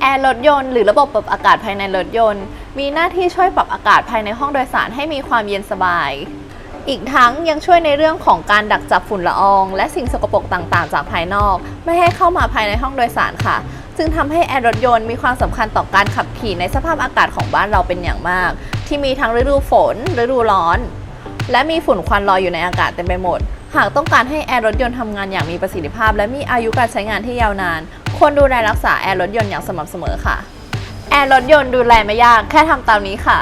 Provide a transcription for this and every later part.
แอร์รถยนต์หรือระบบปรับอากาศภายในรถยนต์ มีหน้าที่ช่วยปรับอากาศภายในห้องโดยสารให้มีความเย็นสบาย อีกทั้งยังช่วยในเรื่องของการดักจับฝุ่นละออง และสิ่งสกปรกต่างๆ จากภายนอก ไม่ให้เข้ามาภายในห้องโดยสารค่ะ จึงทำให้แอร์รถยนต์มีความสำคัญต่อการขับขี่ในสภาพอากาศของบ้านเราเป็นอย่างมาก ที่มีทั้งฤดูฝนฤดูร้อน และมีฝุ่นควันลอยอยู่ในอากาศเต็มไปหมดหากต้องการให้แอร์รถยนต์ทำงานอย่างมีประสิทธิภาพ และมีอายุการใช้งานที่ยาวนาน ควรดูแลรักษาแอร์รถยนต์อย่างสม่ำเสมอค่ะ แอร์รถยนต์ดูแลไม่ยากแค่ทำตามนี้ค่ะ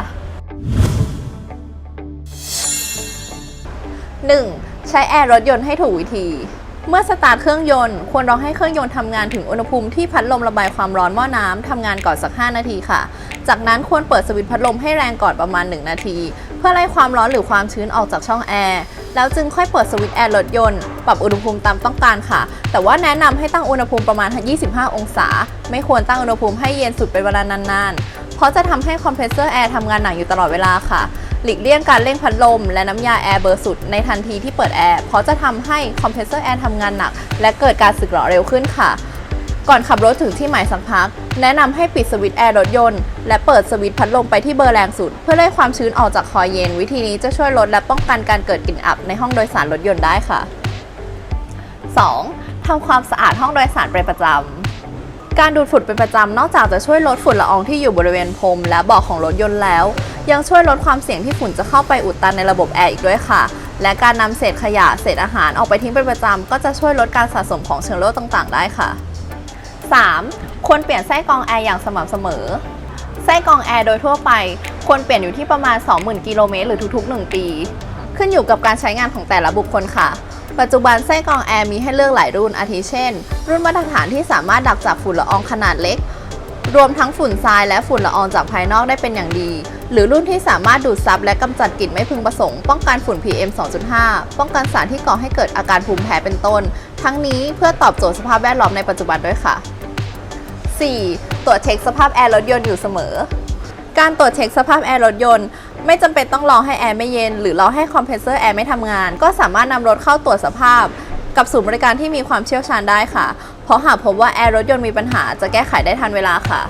1. ใช้แอร์รถยนต์ให้ถูกวิธี เมื่อสตาร์ทเครื่องยนต์ควรรอให้เครื่องยนต์ทำงานถึงอุณหภูมิที่พัดลมระบายความร้อนหม้อน้ำทำงานก่อนสัก 5 นาทีค่ะ จากนั้นควรเปิดสวิตช์พัดลมให้แรงก่อนประมาณ 1 นาที เพื่อไล่ความร้อนหรือความชื้นออกจากช่องแอร์ แล้วจึงค่อยเปิดสวิตช์แอร์รถยนต์ ปรับอุณหภูมิตามต้องการค่ะ แต่ว่าแนะนำให้ตั้งอุณหภูมิประมาณ 25 องศา ไม่ควรตั้งอุณหภูมิให้เย็นสุดเป็นเวลานานๆ เพราะจะทำให้คอมเพรสเซอร์แอร์ทำงานหนักอยู่ตลอดเวลาค่ะ หลีกเลี่ยงการเร่งพัดลม และน้ำยาแอร์เบอร์สุดในทันทีที่เปิดแอร์ เพราะจะทำให้คอมเพรสเซอร์แอร์ทำงานหนัก และเกิดการสึกหรอเร็วขึ้นค่ะ ก่อนขับรถถึงที่หมายสักพัก แนะนำให้ปิดสวิตช์แอร์รถยนต์ และเปิดสวิตช์พัดลมไปที่เบอร์แรงสุด เพื่อไล่ความชื้นออกจากคอยเย็น วิธีนี้จะช่วยลดและป้องกันการเกิดกลิ่นอับในห้องโดยสารรถยนต์ได้ค่ะ 2. ทำความสะอาดห้องโดยสารเป็นประจำการดูดฝุ่นเป็นประจำนอกจากจะช่วยลดฝุ่นละอองที่อยู่บริเวณพรมและเบาะของรถยนต์แล้ว ยังช่วยลดความเสี่ยงที่ฝุ่นจะเข้าไปอุดตันในระบบแอร์อีกด้วยค่ะ และการนำเศษขยะเศษอาหารออกไปทิ้งเป็นประจำก็จะช่วยลดการสะสมของเชื้อโรคต่างๆ ได้ค่ะ 3. ควรเปลี่ยนไส้กรองแอร์อย่างสม่ำเสมอ ไส้กรองแอร์โดยทั่วไป ควรเปลี่ยนอยู่ที่ประมาณ 20,000 กิโลเมตรหรือทุกๆ 1 ปี ขึ้นอยู่กับการใช้งานของแต่ละบุคคลค่ะ ปัจจุบันไส้กรองแอร์มีให้เลือกหลายรุ่นอาทิเช่น รุ่นมาตรฐานที่สามารถดักจับฝุ่นละอองขนาดเล็ก รวมทั้งฝุ่นทรายและฝุ่นละอองจากภายนอกได้เป็นอย่างดี หรือรุ่นที่สามารถดูดซับและกำจัดกลิ่นไม่พึงประสงค์ ป้องกันฝุ่น PM 2.5 ป้องกันสารที่ก่อให้เกิดอาการภูมิแพ้เป็นต้น ทั้งนี้เพื่อตอบโจทย์สภาพแวดล้อมในปัจจุบันด้วยค่ะ 4. ตรวจเช็คสภาพแอร์รถยนต์อยู่เสมอ การตรวจเช็คสภาพแอร์รถยนต์ไม่จำเป็นต้องรอให้แอร์ไม่เย็น หรือรอให้คอมเพรสเซอร์แอร์ไม่ทำงาน ก็สามารถนำรถเข้าตรวจสภาพ กับศูนย์บริการที่มีความเชี่ยวชาญได้ค่ะ เพราะหากพบว่าแอร์รถยนต์มีปัญหาจะแก้ไขได้ทันเวลาค่ะ